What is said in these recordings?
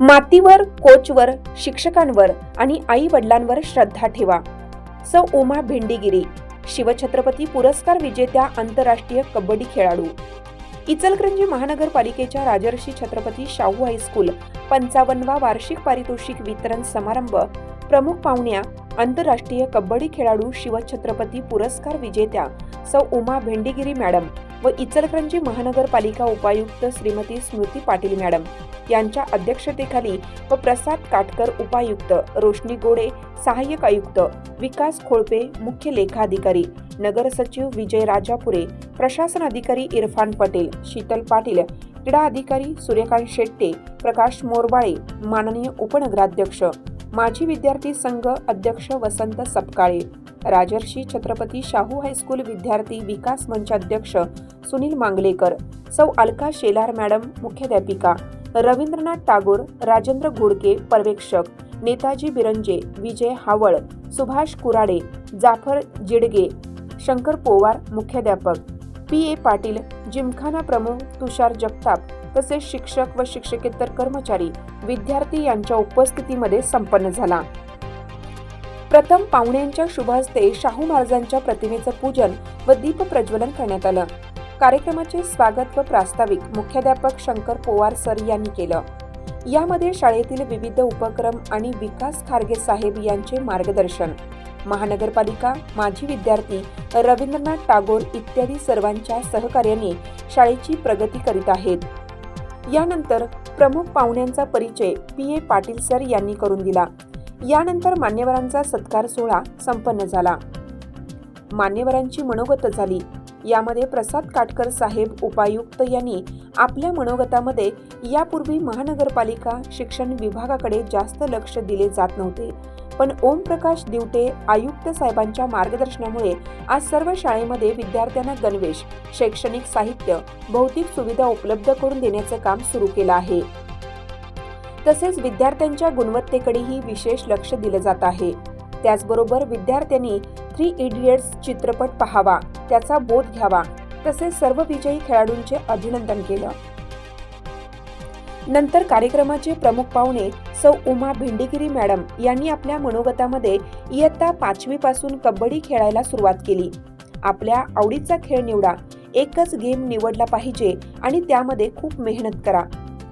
मातीवर कोचवर शिक्षकांवर आणि आई वडिलांवर श्रद्धा ठेवा. सौ. उमा भेंडीगिरी शिवछत्रपती पुरस्कार विजेत्या आंतरराष्ट्रीय कबड्डी खेळाडू. इचलकरंजी महानगरपालिकेच्या राजर्षी छत्रपती शाहू हायस्कूल पंचावन्नवा वार्षिक पारितोषिक वितरण समारंभ प्रमुख पाहुण्या आंतरराष्ट्रीय कबड्डी खेळाडू शिवछत्रपती पुरस्कार विजेत्या सौ उमा भेंडीगिरी मॅडम. व इचलकरंजी महानगरपालिका उपायुक्त श्रीमती स्मृती पाटील मॅडम यांच्या अध्यक्षतेखाली व प्रसाद काटकर उपायुक्त रोशनी गोडे सहाय्यक आयुक्त विकास खोळपे मुख्य लेखाधिकारी नगर सचिव विजय राजापुरे प्रशासन अधिकारी इरफान पटेल शीतल पाटील क्रीडा अधिकारी सूर्यकांत शेट्टे प्रकाश मोरबाळे माननीय उपनगराध्यक्ष माजी विद्यार्थी संघ अध्यक्ष वसंत सपकाळे. राजर्षी छत्रपती शाहू हायस्कूल विद्यार्थी विकास मंच अध्यक्ष सुनील मांगलेकर सौ अलका शेलार मॅडम मुख्याध्यापिका रवींद्रनाथ टागोर राजेंद्र घोडके पर्यवेक्षक नेताजी बिरंजे विजय हावळ सुभाष कुराडे जाफर जिडगे शंकर पोवार मुख्याध्यापक पी ए पाटील जिमखाना प्रमुख तुषार जगताप तसेच शिक्षक व शिक्षकेतर कर्मचारी विद्यार्थी यांच्या उपस्थितीमध्ये संपन्न झाला. प्रथम पाहुण्यांच्या शुभहस्ते शाहू महाराजांच्या प्रतिमेचं पूजन व दीप प्रज्वलन करण्यात आलं. कार्यक्रमाचे स्वागत व प्रास्ताविक मुख्याध्यापक शंकर पोवार सर यांनी केलं. यामध्ये शाळेतील विविध उपक्रम आणि विकास खारगे साहेब यांचे मार्गदर्शन. महानगरपालिका माजी विद्यार्थी रवींद्रनाथ टागोर इत्यादी सर्वांच्या सहकार्याने शाळेची प्रगती करीत आहेत. यानंतर प्रमुख पाहुण्यांचा परिचय पी ए पाटील सर यांनी करून दिला. यानंतर मान्यवरांचा सत्कार सोहळा संपन्न झाला. मान्यवरांची मनोगत झाली. यामध्ये प्रसाद काटकर साहेब उपायुक्त यांनी आपल्या मनोगतामध्ये यापूर्वी महानगरपालिका शिक्षण विभागाकडे जास्त लक्ष दिले जात नव्हते. पण ओमप्रकाश दिवटे आयुक्त साहेबांच्या मार्गदर्शनामुळे आज सर्व शाळेमध्ये विद्यार्थ्यांना गणवेश शैक्षणिक साहित्य भौतिक सुविधा उपलब्ध करून देण्याचं काम सुरू केलं आहे. तसेच विद्यार्थ्यांच्या गुणवत्तेकडेही विशेष लक्ष दिलं जात आहे. त्याचबरोबर विद्यार्थ्यांनी थ्री इडियट्स चित्रपट पाहावा त्याचा बोध घ्यावा तसेच सर्व विजयी खेळाडूंचे अभिनंदन केलं. नंतर कार्यक्रमाचे प्रमुख पाहुणे सौ उमा भेंडेगिरी मॅडम यांनी आपल्या मनोगतामध्ये इयत्ता पाचवी पासून कबड्डी खेळायला सुरुवात केली. आपल्या आवडीचा खेळ निवडा एकच गेम निवडला पाहिजे आणि त्यामध्ये खूप मेहनत करा.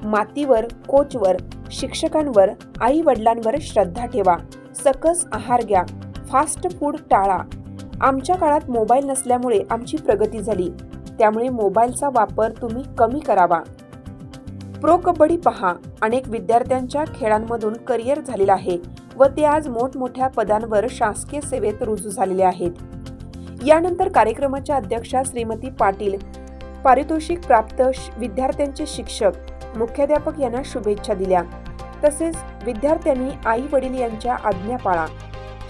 मातीवर कोचवर शिक्षकांवर आई वडिलांवर श्रद्धा ठेवा. सकस आहार घ्या. फास्ट फूड टाळा. आमच्या काळात मोबाईल नसल्यामुळे आमची प्रगती झाली. त्यामुळे मोबाईलचा वापर तुम्ही कमी करावा. प्रो कबड्डी पहा. अनेक विद्यार्थ्यांच्या खेळांमधून करिअर झालेलं आहे व ते आज मोठमोठ्या पदांवर शासकीय सेवेत रुजू झालेले आहेत. यानंतर कार्यक्रमाच्या अध्यक्षा श्रीमती पाटील पारितोषिक प्राप्त श- विद्यार्थ्यांचे शिक्षक मुख्याध्यापक यांना शुभेच्छा दिल्या. तसेच विद्यार्थ्यांनी आई वडील यांच्या आज्ञा पाळा.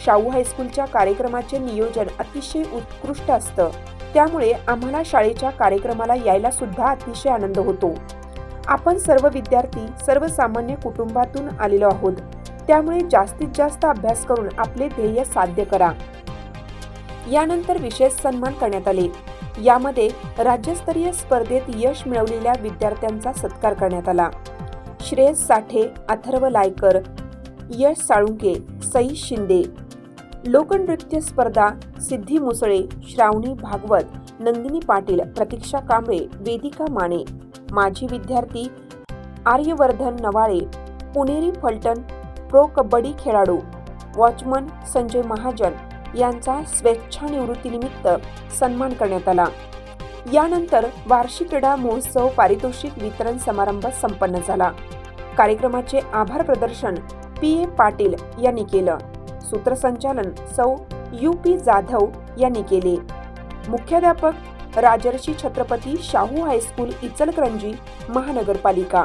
शाहू हायस्कूलच्या कार्यक्रमाचे नियोजन अतिशय उत्कृष्ट असतं. त्यामुळे आम्हाला शाळेच्या कार्यक्रमाला यायला सुद्धा अतिशय आनंद होतो. आपण सर्व विद्यार्थी सर्वसामान्य कुटुंबातून आलेलो आहोत. त्यामुळे जास्तीत जास्त अभ्यास करून आपले ध्येय साध्य करा. यानंतर विशेष सन्मान करण्यात आले. यामध्ये राज्यस्तरीय स्पर्धेत यश मिळवलेल्या विद्यार्थ्यांचा सत्कार करण्यात आला. श्रेयस साठे अथर्व लायकर यश साळुंके सई शिंदे. लोकनृत्य स्पर्धा सिद्धी मुसळे श्रावणी भागवत नंदिनी पाटील प्रतीक्षा कांबळे वेदिका माने. माजी विद्यार्थी आर्यवर्धन नवाळे पुणेरी फलटण प्रो कबड्डी खेळाडू वॉचमन संजय महाजन यांचा स्वेच्छानिवृत्तीनिमित्त सन्मान करण्यात आला. यानंतर वार्षिक क्रीडा महोत्सव पारितोषिक वितरण समारंभ संपन्न झाला. कार्यक्रमाचे आभार प्रदर्शन पी ए पाटील यांनी केलं. सूत्रसंचालन सौ. यू. पी. जाधव यांनी केले. मुख्याध्यापक राजर्षी छत्रपती शाहू हायस्कूल इचलकरंजी महानगरपालिका.